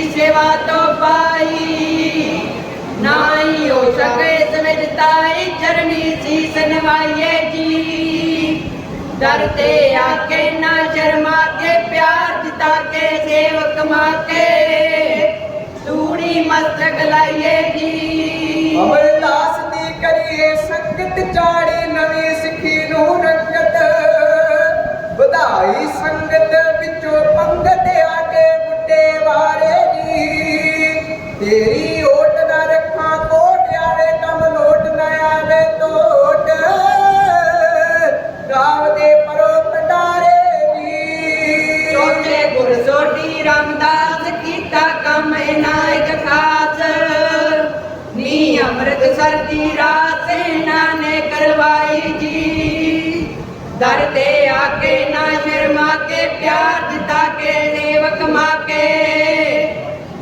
ਸੇਵਾ ਤੋਂ ਪਾਈ। ਨਾਈ ਹੋ ਸਕੇ ਸਵੇਜ ਤਾਈ, ਚਰਨੀ ਸੀਸ ਨਵਾਈਏ ਜੀ। ਦਰ ਤੇ ਆਕੇ ਨਾ ਸ਼ਰਮਾ ਕੇ ਪਿਆਰ ਜਿਤਾ ਕੇ ਸੇਵਕ ਮਾਕੇ। ਤੂੜੀ ਮਸਤਕ ਲਾਈਏ ਜੀ। ਅਮਰਦਾਸ ਦੀ ਕਰੀਏ ਸੰਗਤ ਚਾੜੇ, ਨਵੀਂ ਸਿੱਖੀ ਨੂੰ ਨੀ ਅੰਮ੍ਰਿਤ ਰਾਤ ਇਹਨਾਂ ਨੇ ਕਰਵਾਈ ਜੀ। ਦਰ ਤੇ ਆਕੇ ਨਾ ਸ਼ਰਮਾ ਕੇ ਪਿਆਰ ਜਿਤਾ ਕੇ ਸੇਵਕ ਮਾਕੇ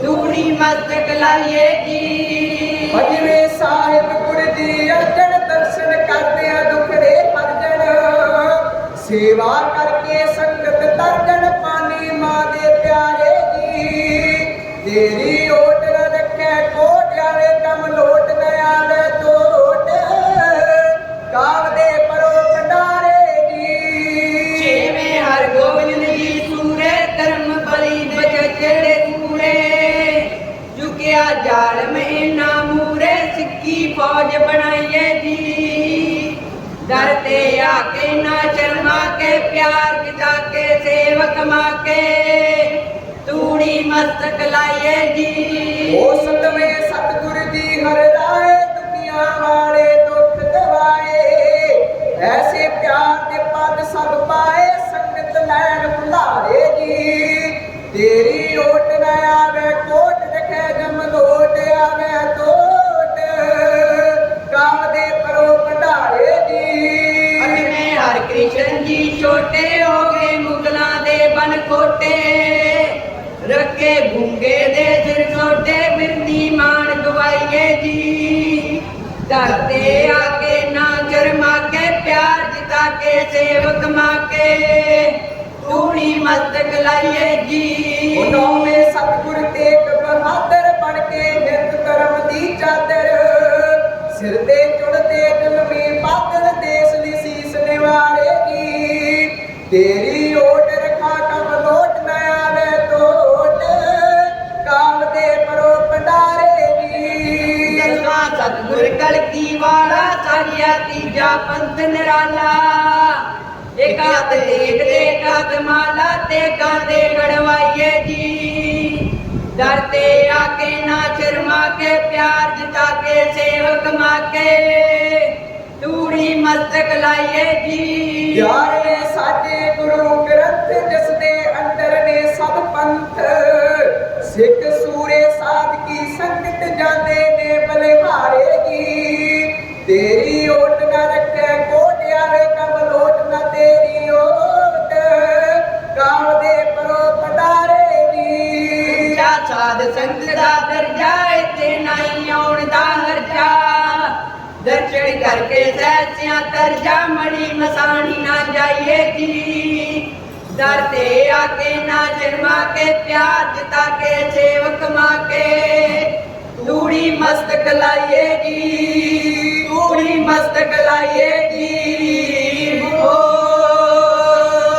ਤੂੜੀ ਮਸਤਕ ਲਾਈਏ ਜੀ। ਪੰਜਵੇਂ ਸਾਹਿਬ ਗੁਰ ਦੀ ਅਰਜਨ ਦਰਸ਼ਨ ਕਰਦਿਆਂ ਦੁਖੜੇ ਪਰਜਨ ਸੇਵਾ ਕਰਕੇ ਸੰਗਤ ਤਰਜਨ ਪਾਣੀ ਮਾਂ ਦੇ ਪਿਆਰੇ ਜੀ। ਤੇਰੀ ਓਟ ਝੁਕਿਆ ਜਾਲ ਮਹੀਨਾ ਮੂਰੇ ਸਿੱਕੀ ਫੌਜ ਬਣਾਈਏ ਜੀ। ਦਰ ਤੇ ਆ ਕੇ ਨਾ ਸ਼ਰਮਾ ਕੇ, ਪਿਆਰ ਜਿਤਾ ਕੇ, ਸੇਵਕ ਮਾਕੇ ਤੂੜੀ ਮਸਤਕ ਲਾਈਏ ਜੀ। ਉਸ ਦੇ ਬਨ ਕੋਟੇ, ਰੱਖੇ ਗੁੰਗੇ ਦੇ ਸਿਰ ਛੋਟੇ ਬਿਰਦੀ ਮਾਨ ਗਵਾਈਏ ਜੀ। ਧਰਤੇ ਆਕੇ ਨਾ ਜਰਮਾ ਕੇ ਪਿਆਰ ਜਿਤਾ ਕੇ ਸੇਵਕ ਮਾਕੇ। ਤੂੜੀ ਮਸਤਕ ਲਾਈਏ ਜੀ। ਉਹ ਨੌਵੇਂ ਸਤਿਗੁਰ ਤੇਗ ਬਹਾਦਰ ਬਣ ਕੇ ਨਿਤ ਕਰਮ ਦੀ ਚਾਦਰ। ਸਿਰ ਤੇ ਚੁੜਦੇ ਜਲਮੀ ਪਾਤਰ, ਦੇਸ ਦੀ ਸੀਸ ਨਿਵਾਰੇਗੀ। ਤੇਰੀ ਸਾਰਿਆ ਤੀਜਾ ਪੰਥ ਨਿਰਾਲਾ। ਇੱਕ ਹੱਥ ਦੇਖ ਦੇ ਹੱਥ ਮਾਲਾ ਤੇ ਕਾਂਦੇ ਗੜਵਾਈਏ ਜੀ। ਦਰ ਤੇ ਆਕੇ ਨਾ ਸ਼ਰਮਾ ਕੇ ਪਿਆਰ ਜਿਤਾ ਕੇ ਸੇਵਕ ਮਾਕੇ। ਤੂੜੀ ਮਸਤਕ ਲਾਈਏ ਜੀ। ਯਾਰੇ ਸਾਡੇ ਗੁਰੂ ਗ੍ਰੰਥ ਜਿਸ ਦੇ ਅੰਦਰ ਨੇ ਸਭ ਪੰਥ, ਸਿੱਖ ਸੂਰੇ ਸਾਧਕੀ ਸੰਗਤ ਜਾਂਦੇ ਨੇ ਬਲਿਹਾਰੇ ਜੀ। ਤੇਰੀ ਕਰਕੇ ਸਹਿਸਿਆਂ ਤਰਜਾ ਮੜੀ ਮਸਾਣੀ ਨਾ ਜਾਈਏ ਜੀ। ਦਰ ਤੇ ਆਕੇ ਨਾ ਜਨਮਾ ਕੇ, ਪਿਆਰ ਜਿਤਾ ਕੇ, ਸੇਵਕ ਮਾਕੇ ਤੂੜੀ ਮਸਤਕ ਲਾਈਏ ਜੀ, ਤੂੜੀ ਮਸਤਕ ਲਾਈਏ